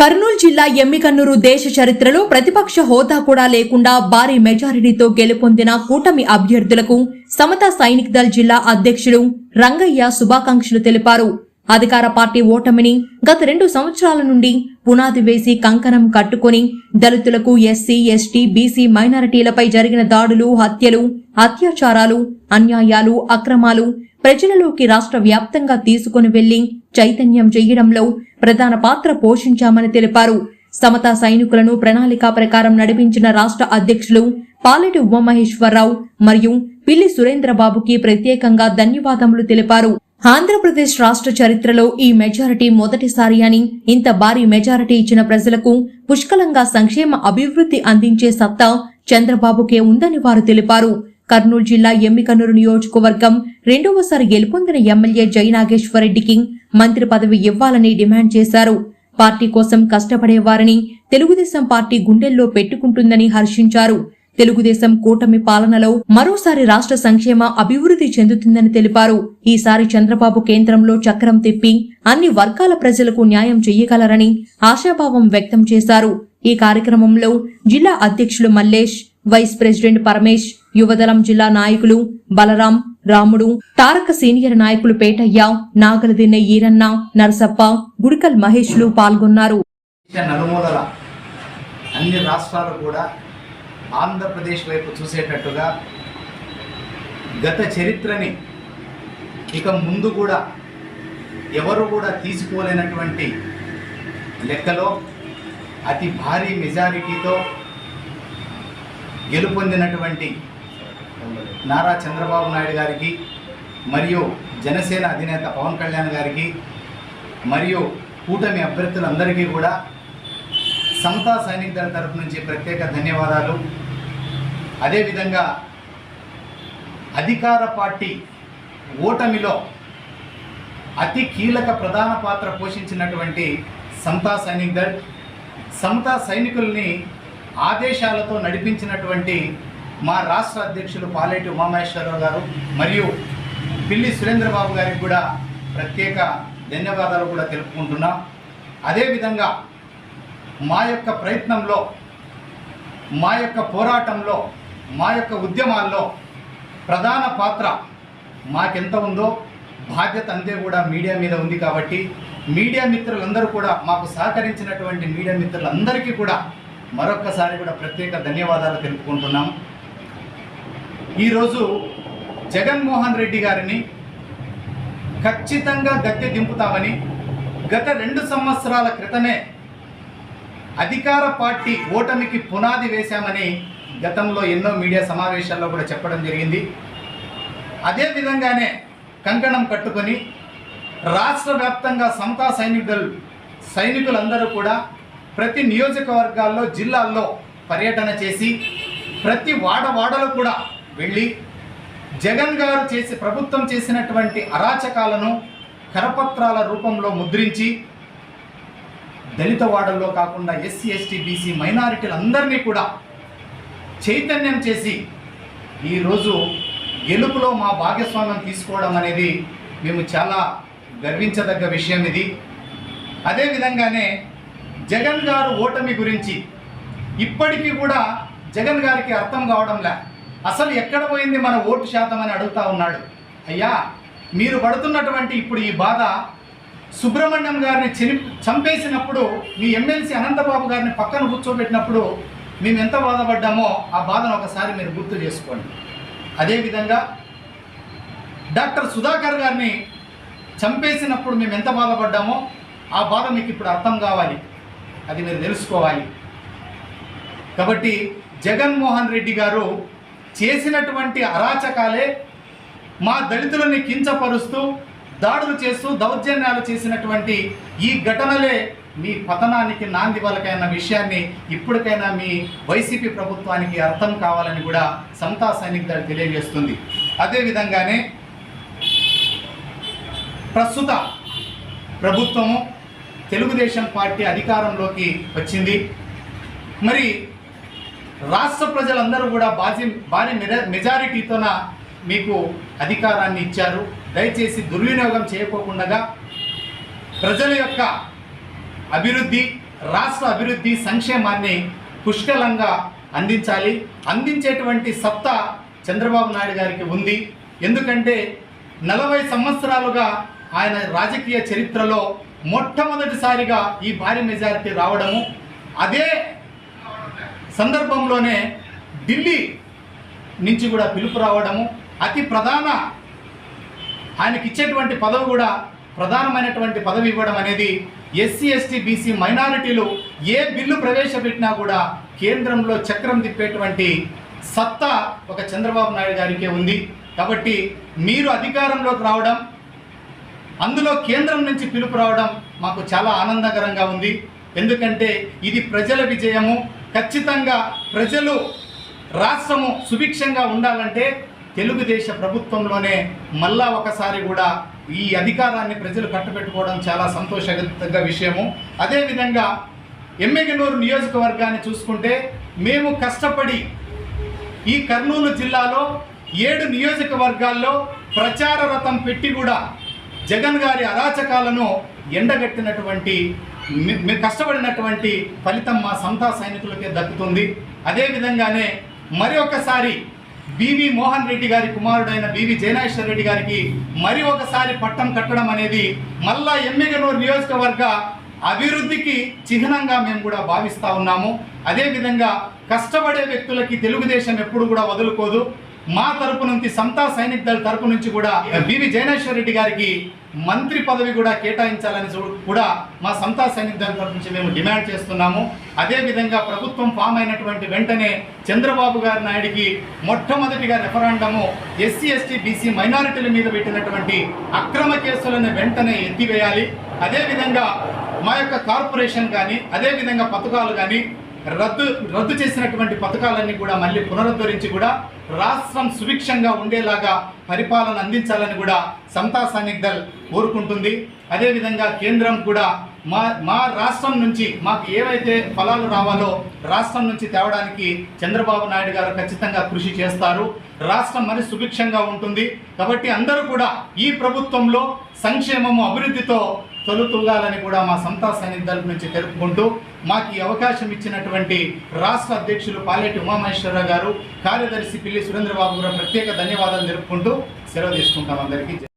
కర్నూలు జిల్లా ఎమ్మికన్నూరు దేశ చరిత్రలో ప్రతిపక్ష హోదా కూడా లేకుండా భారీ మెజారిటీతో గెలుపొందిన కూటమి అభ్యర్థులకు సమతా సైనిక్ దళ్ జిల్లా అధ్యక్షుడు రంగయ్య శుభాకాంక్షలు తెలిపారు. అధికార పార్టీ ఓటమిని గత రెండు సంవత్సరాల నుండి పునాది వేసి కంకణం కట్టుకొని దళితులకు ఎస్సీ ఎస్టీ బీసీ మైనారిటీలపై జరిగిన దాడులు హత్యలు అత్యాచారాలు అన్యాయాలు అక్రమాలు ప్రజలలోకి రాష్ట్ర వ్యాప్తంగా తీసుకుని వెళ్ళి చైతన్యం చేయడంలో ప్రధాన పాత్ర పోషించామని తెలిపారు. సమతా సైనికులను ప్రణాళిక ప్రకారం నడిపించిన రాష్ట్ర అధ్యక్షులు పాలెటి ఉమామహేశ్వరరావు మరియు పిల్లి సురేంద్రబాబుకి ప్రత్యేకంగా ధన్యవాదములు తెలిపారు. ఆంధ్రప్రదేశ్ రాష్ట్ర చరిత్రలో ఈ మెజారిటీ మొదటిసారి అని ఇంత భారీ మెజారిటీ ఇచ్చిన ప్రజలకు పుష్కలంగా సంక్షేమ అభివృద్ధి అందించే సత్తా చంద్రబాబుకే ఉందని వారు తెలిపారు. కర్నూలు జిల్లా ఎమ్మికన్నూరు నియోజకవర్గం రెండవసారి గెలుపొందిన ఎమ్మెల్యే జై నాగేశ్వరరెడ్డికి మంత్రి పదవి ఇవ్వాలని డిమాండ్ చేశారు. పార్టీ కోసం కష్టపడేవారని తెలుగుదేశం పార్టీ గుండెల్లో పెట్టుకుంటుందని హర్షించారు. తెలుగుదేశం కూటమి పాలనలో మరోసారి రాష్ట్ర సంక్షేమ అభివృద్ధి చెందుతుందని తెలిపారు. ఈసారి చంద్రబాబు కేంద్రంలో చక్రం తిప్పి అన్ని వర్గాల ప్రజలకు న్యాయం చేయగలరని ఆశాభావం వ్యక్తం చేశారు. ఈ కార్యక్రమంలో జిల్లా అధ్యక్షులు మల్లేష్ వైస్ ప్రెసిడెంట్ పరమేష్ యువదళం జిల్లా నాయకులు బలరాం రాముడు తారక సీనియర్ నాయకులు పేటయ్య నాగలదిన్నె ఈరన్న నరసప్ప గుడికల్ మహేష్లు పాల్గొన్నారు. నలుమూలల అన్ని రాష్ట్రాలు కూడా ఆంధ్రప్రదేశ్ వైపు చూసేటట్టుగా గత చరిత్రని ఇక ముందు కూడా ఎవరు కూడా తీసుకోలేనటువంటి లెక్కలో అతి భారీ మెజారిటీతో గెలుపొందినటువంటి నారా చంద్రబాబు నాయుడు గారికి మరియు జనసేన అధినేత పవన్ కళ్యాణ్ గారికి మరియు కూటమి అభ్యర్థులందరికీ కూడా సమతా సైనిక్ దళ తరపు నుంచి ప్రత్యేక ధన్యవాదాలు. అదేవిధంగా అధికార పార్టీ ఓటమిలో అతి కీలక ప్రధాన పాత్ర పోషించినటువంటి సమతా సైనిక్ దళ్ సమతా సైనికుల్ని ఆదేశాలతో నడిపించినటువంటి మా రాష్ట్ర అధ్యక్షులు పాలేటి ఉమామహేశ్వరరావు గారు మరియు పిల్లి సురేంద్రబాబు గారికి కూడా ప్రత్యేక ధన్యవాదాలు కూడా తెలుపుకుంటున్నాం. అదేవిధంగా మా యొక్క ప్రయత్నంలో మా యొక్క పోరాటంలో మా యొక్క ఉద్యమాల్లో ప్రధాన పాత్ర మాకెంత ఉందో బాధ్యత అంతే కూడా మీడియా మీద ఉంది కాబట్టి మీడియా మిత్రులందరూ కూడా మాకు సహకరించినటువంటి మీడియా మిత్రులందరికీ కూడా మరొక్కసారి కూడా ప్రత్యేక ధన్యవాదాలు తెలుపుకుంటున్నాం. ఈరోజు జగన్మోహన్ రెడ్డి గారిని ఖచ్చితంగా గద్దె దింపుతామని గత రెండు సంవత్సరాల క్రితమే అధికార పార్టీ ఓటమికి పునాది వేశామని గతంలో ఎన్నో మీడియా సమావేశాల్లో కూడా చెప్పడం జరిగింది. అదే విధంగానే కంకణం కట్టుకొని రాష్ట్ర వ్యాప్తంగా సమతా సైనికులు సైనికులందరూ కూడా ప్రతి నియోజకవర్గాల్లో జిల్లాల్లో పర్యటన చేసి ప్రతి వాడవాడలో కూడా వెళ్ళి జగన్ గారు చేసి ప్రభుత్వం చేసినటువంటి అరాచకాలను కరపత్రాల రూపంలో ముద్రించి దళిత వాడల్లో కాకుండా ఎస్సీ ఎస్టీ బీసీ మైనారిటీలందరినీ కూడా చైతన్యం చేసి ఈరోజు గెలుపులో మా భాగస్వామ్యం తీసుకోవడం అనేది మేము చాలా గర్వించదగ్గ విషయం ఇది. అదేవిధంగానే జగన్ గారు ఓటమి గురించి ఇప్పటికీ కూడా జగన్ గారికి అర్థం కావడంలే అసలు ఎక్కడ పోయింది మన ఓటు శాతం అని అడుగుతా ఉన్నాడు. అయ్యా మీరు పడుతున్నటువంటి ఇప్పుడు ఈ బాధ సుబ్రహ్మణ్యం గారిని చని చంపేసినప్పుడు మీ ఎమ్మెల్సీ అనంతబాబు గారిని పక్కన కూర్చోబెట్టినప్పుడు మేము ఎంత బాధపడ్డామో ఆ బాధను ఒకసారి మీరు గుర్తు చేసుకోండి. అదేవిధంగా డాక్టర్ సుధాకర్ గారిని చంపేసినప్పుడు మేము ఎంత బాధపడ్డామో ఆ బాధ మీకు ఇప్పుడు అర్థం కావాలి. అది మీరు తెలుసుకోవాలి. కాబట్టి జగన్మోహన్ రెడ్డి గారు చేసినటువంటి అరాచకాలే మా దళితులని కించపరుస్తూ దాడులు చేస్తూ దౌర్జన్యాలు చేసినటువంటి ఈ ఘటనలే మీ పతనానికి నాంది పలకైన విషయాన్ని ఇప్పటికైనా మీ వైసీపీ ప్రభుత్వానికి అర్థం కావాలని కూడా సమతా సైనిక్ దళ తెలియజేస్తుంది. అదేవిధంగానే ప్రస్తుత ప్రభుత్వము తెలుగుదేశం పార్టీ అధికారంలోకి వచ్చింది. మరి రాష్ట్ర ప్రజలందరూ కూడా బాజీ భారీ మెజారిటీతోన మీకు అధికారాన్ని ఇచ్చారు. దయచేసి దుర్వినియోగం చేయకోకుండా ప్రజల యొక్క అభివృద్ధి రాష్ట్ర అభివృద్ధి సంక్షేమాన్ని పుష్కలంగా అందించాలి. అందించేటువంటి సత్తా చంద్రబాబు నాయుడు గారికి ఉంది. ఎందుకంటే నలభై సంవత్సరాలుగా ఆయన రాజకీయ చరిత్రలో మొట్టమొదటిసారిగా ఈ భారీ మెజారిటీ రావడము. అదే సందర్భంలోనే ఢిల్లీ నుంచి కూడా పిలుపు రావడము అతి ప్రధాన ఆయనకి ఇచ్చేటువంటి పదవి కూడా ప్రధానమైనటువంటి పదవి ఇవ్వడం అనేది ఎస్సీ ఎస్టీ బీసీ మైనారిటీలు ఏ బిల్లు ప్రవేశపెట్టినా కూడా కేంద్రంలో చక్రం తిప్పేటువంటి సత్తా ఒక చంద్రబాబు నాయుడు గారికే ఉంది. కాబట్టి మీరు అధికారంలోకి రావడం అందులో కేంద్రం నుంచి పిలుపు రావడం మాకు చాలా ఆనందకరంగా ఉంది. ఎందుకంటే ఇది ప్రజల విజయము ఖచ్చితంగా ప్రజలు రాష్ట్రము సుభిక్షంగా ఉండాలంటే తెలుగుదేశ ప్రభుత్వంలోనే మళ్ళా ఒకసారి కూడా ఈ అధికారాన్ని ప్రజలు కట్టబెట్టుకోవడం చాలా సంతోషదగ్గ విషయము. అదేవిధంగా ఎమ్మెగనూరు నియోజకవర్గాన్ని చూసుకుంటే మేము కష్టపడి ఈ కర్నూలు జిల్లాలో ఏడు నియోజకవర్గాల్లో ప్రచార రథం పెట్టి కూడా జగన్ గారి అరాచకాలను ఎండగట్టినటువంటి మీరు మేము కష్టపడినటువంటి ఫలితం మా సంతా సైనికులకే దక్కుతుంది. అదేవిధంగానే మరి ఒకసారి బివి మోహన్ రెడ్డి గారి కుమారుడైన బివి జయనాశ్వర రెడ్డి గారికి మరి ఒకసారి పట్టం కట్టడం అనేది మళ్ళా ఎమ్మెగనూరు నియోజకవర్గ అభివృద్ధికి చిహ్నంగా మేము కూడా భావిస్తూ ఉన్నాము. అదేవిధంగా కష్టపడే వ్యక్తులకి తెలుగుదేశం ఎప్పుడు కూడా వదులుకోదు. మా తరపు నుంచి సంతా సైనిక్ దళ తరపు నుంచి కూడా బివి జయనేశ్వర రెడ్డి గారికి మంత్రి పదవి కూడా కేటాయించాలని చూ- కూడా మా సంతా సైనిక్ దళ తరపు నుంచి మేము డిమాండ్ చేస్తున్నాము. అదేవిధంగా ప్రభుత్వం ఫామ్ అయినటువంటి వెంటనే చంద్రబాబు గారి నాయుడికి మొట్టమొదటిగా రెఫరాండము ఎస్సీ ఎస్టీ బీసీ మైనారిటీల మీద పెట్టినటువంటి అక్రమ కేసులను వెంటనే ఎత్తివేయాలి. అదేవిధంగా మా యొక్క కార్పొరేషన్ కానీ అదేవిధంగా పథకాలు కానీ రద్దు రద్దు చేసినటువంటి పథకాలన్నీ కూడా మళ్ళీ పునరుద్ధరించి కూడా రాష్ట్రం సుభిక్షంగా ఉండేలాగా పరిపాలన అందించాలని కూడా సమతా సైనిక్ దళ్ కోరుకుంటుంది. అదేవిధంగా కేంద్రం కూడా మా మా రాష్ట్రం నుంచి మాకు ఏవైతే ఫలాలు రావాలో రాష్ట్రం నుంచి తేవడానికి చంద్రబాబు నాయుడు గారు ఖచ్చితంగా కృషి చేస్తారు. రాష్ట్రం మరి సుభిక్షంగా ఉంటుంది. కాబట్టి అందరూ కూడా ఈ ప్రభుత్వంలో సంక్షేమము అభివృద్ధితో తొలుతూగాలని కూడా మా సంతా సైనిక తరపు నుంచి తెలుపుకుంటూ మాకు ఈ అవకాశం ఇచ్చినటువంటి రాష్ట్ర అధ్యక్షులు పాలేటి ఉమామహేశ్వరరావు గారు కార్యదర్శి పిల్లి సురేంద్రబాబు గారు ప్రత్యేక ధన్యవాదాలు తెలుపుకుంటూ సెలవు తీసుకుంటాం అందరికీ.